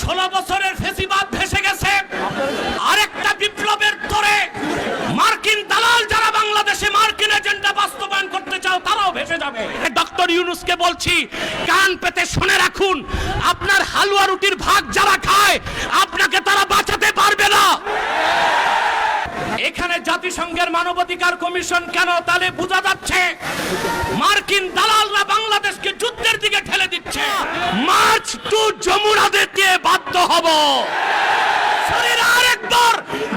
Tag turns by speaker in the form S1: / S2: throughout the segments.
S1: ষোলো বছরের ফেসিবাদ ভেসে গেছে। আরেকটা বিপ্লবের তোরে মার্কিন দালাল যারা বাংলাদেশে মার্কিন এজেন্ডা বাস্তবায়ন করতে চাও, তারাও ভেসে যাবে। ডক্টর ইউনুসকে বলছি, কান পেতে শুনে রাখুন, আপনার হালুয়া রুটির ভাগ যারা খায়, আপনাকে তারা বাঁচাতে পারবে না। এখানে জাতিসংঘের মানবাধিকার কমিশন কেন তাহলে বোঝা যাচ্ছে, মার্কিন দালালরা বাংলাদেশকে যুদ্ধের দিকে ঠেলে দিচ্ছে। মার্চ টু যমুনাদের হব।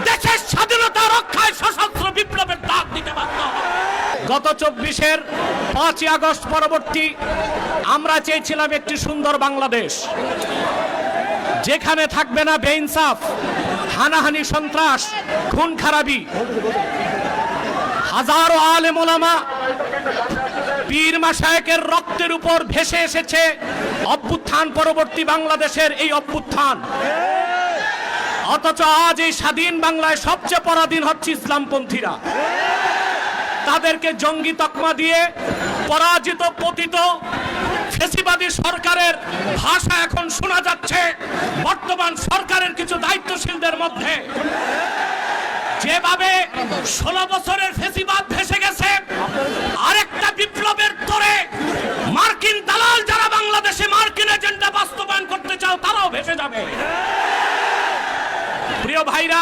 S1: দেশের স্বাধীনতা রক্ষায় সশস্ত্র বিপ্লবের ডাক দিতে বাধ্য গত চব্বিশের পাঁচই আগস্ট পরবর্তী আমরা চেয়েছিলাম একটি সুন্দর বাংলাদেশ। যেখানে থাকবে না বেইনসাফ, হানাহানি সন্ত্রাস, খুন খারাপি। হাজারো আলেম ওলামা পীর মাসায়েকের রক্তের উপর ভেসে এসেছে অভ্যুত্থান পরবর্তী বাংলাদেশের এই অভ্যুত্থান। অথচ আজ এই স্বাধীন বাংলায় সবচেয়ে পরাধীন হচ্ছে ইসলামপন্থীরা। তাদেরকে জঙ্গি তকমা দিয়ে পরাজিত, পতিত ফেসিবাদী সরকারের ভাষা এখন শোনা যাচ্ছে বর্তমান সরকারের কিছু দায়িত্বশীলদের মধ্যে। যেভাবে ষোলো বছরের ফেসিবাদ ভেসে গেছে আরেকটা বিপ্লবের তোরে মার্কিন দালাল যারা বাংলাদেশে মার্কিন এজেন্ডা বাস্তবায়ন করতে চাও তারাও ভেসে যাবে প্রিয় ভাইরা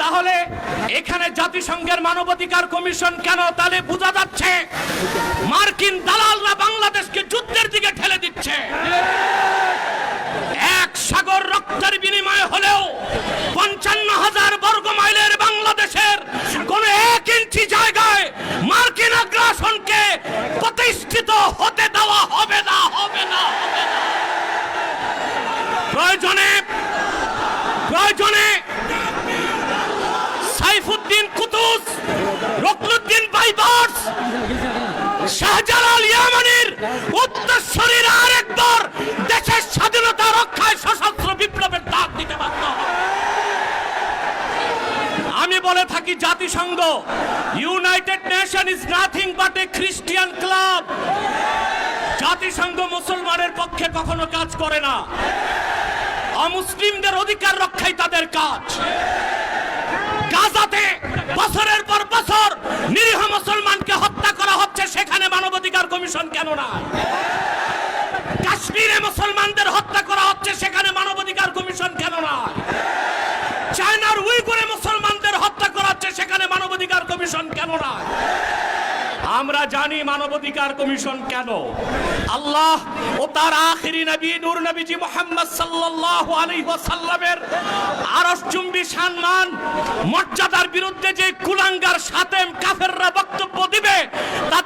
S1: তাহলে এখানে জাতিসংঘের মানবাধিকার কমিশন কেন তাহলে বোঝা যাচ্ছে? মার্কিন দালালরা বাংলাদেশকে যুদ্ধের দিকে ঠেলে দিচ্ছে। এক সাগর রক্তের বিনিময় হলেও পঞ্চান্ন হাজার বর্গ মাইলের বাংলাদেশের কোন এক ইঞ্চি জায়গায় মার্কিন আগ্রাসনকে প্রতিষ্ঠিত হতে দেওয়া হবে না হবে না হবে না প্রয়োজনে প্রয়োজনে Saifuddin Qutuz Ruknuddin Baybars Shahjalal ইয়ামানির উত্তরসূরির আরেকবার দেশের স্বাধীনতা রক্ষায় সশস্ত্র বিপ্লবের ডাক দিতে বাধ্য আমি বলে থাকি জাতিসংঘ, United Nation is nothing but a Christian club. জাতিসংঘ মুসলমানের পক্ষে কখনো কাজ করে না। অমুসলিমদের অধিকার রক্ষাই তাদের কাজ। গাজাতে বছরের পর বছর নিরীহ মুসলমানকে সেখানে মানবাধিকার কমিশন কেন না কাশ্মীরে মুসলমানদের হত্যা করা হচ্ছে, সেখানে মানবাধিকার কমিশন কেন না চায়নার উইগুরে মুসলমানদের হত্যা করা হচ্ছে, সেখানে মানবাধিকার কমিশন কেন না আমরা জানি মানবাধিকার কমিশন কেন। আল্লাহ ও তার আখিরি নবী, নূর নবীজি মোহাম্মদ সাল্লাল্লাহু আলাইহি ওয়াসাল্লামের আরশ চুম্বি সম্মান, মর্যাদার বিরুদ্ধে যে কুলাঙ্গার সাতেম কাফেররা বক্তব্য দিবে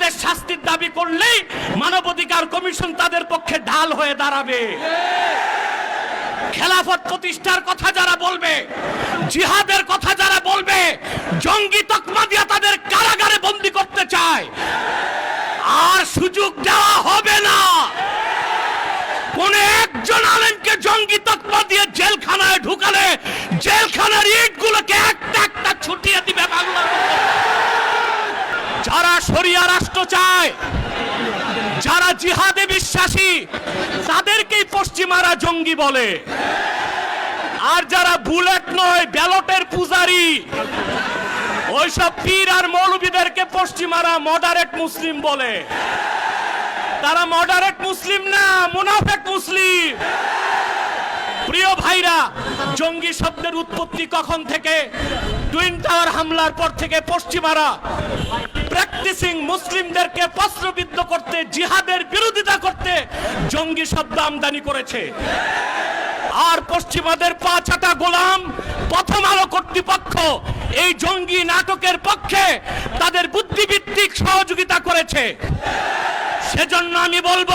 S1: তাদের শাস্তির দাবি করলেই মানবাধিকার কমিশন তাদের পক্ষে ঢাল হয়ে দাঁড়াবে। খেলাফত প্রতিষ্ঠার কথা যারা বলবে, জিহাদের কথা যারা বলবে, জঙ্গি তকমা দিয়া তাদের কারাগারে বন্দি করতে চায়। আর সুযোগ দেওয়া হবে না। কোন একজন আলেমকে জঙ্গি তকমা দিয়ে জেলখানায় ঢুকালে জেলখানার ইটগুলোকে একটা একটা ছুটিয়ে দিবে বাংলা যারা শরিয়া রাষ্ট্র চায়। যারা জিহাদে বিশ্বাসী, তাদেরকেই পশ্চিমারা জঙ্গি বলে। আর যারা বুলেট নয়, ব্যালটের পূজারি, ওইসব পীর আর মৌলবীদেরকে পশ্চিমারা মডারেট মুসলিম বলে। তারা মডারেট মুসলিম না, মুনাফেক মুসলিম। প্রিয় ভাইরা, জঙ্গি শব্দের উৎপত্তি কখন থেকে? টুইন টাওয়ার হামলার পর থেকে পশ্চিমারা প্র্যাকটিসিং মুসলিমদেরকে প্রশ্নবিদ্ধ করতে, জিহাদের বিরোধিতা করতে জঙ্গি শব্দ আমদানি করেছে। আর পশ্চিমাদের পা চাটা গোলাম, প্রথম আলো কর্তৃপক্ষ এই জঙ্গি নাটকের পক্ষে তাদের বুদ্ধিভিত্তিক সহযোগিতা করেছে। সেজন্য আমি বলব,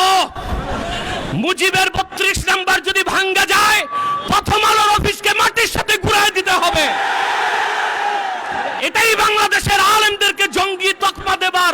S1: মুজিবের বত্রিশ নাম্বার যদি ভাঙ্গা যায়, প্রথম আলোর অফিসকে মাটির সাথে ঘুরাই দিতে হবে এটাই বাংলাদেশের আলেমদেরকে জঙ্গি তকমা দেবার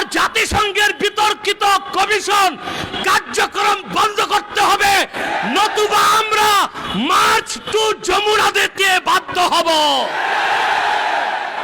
S1: আর জাতিসংঘের বিতর্কিত কমিশন কার্যক্রম বন্ধ করতে হবে। নতুবা আমরা মার্চ টু যমুনা দিয়ে বাধ্য হব।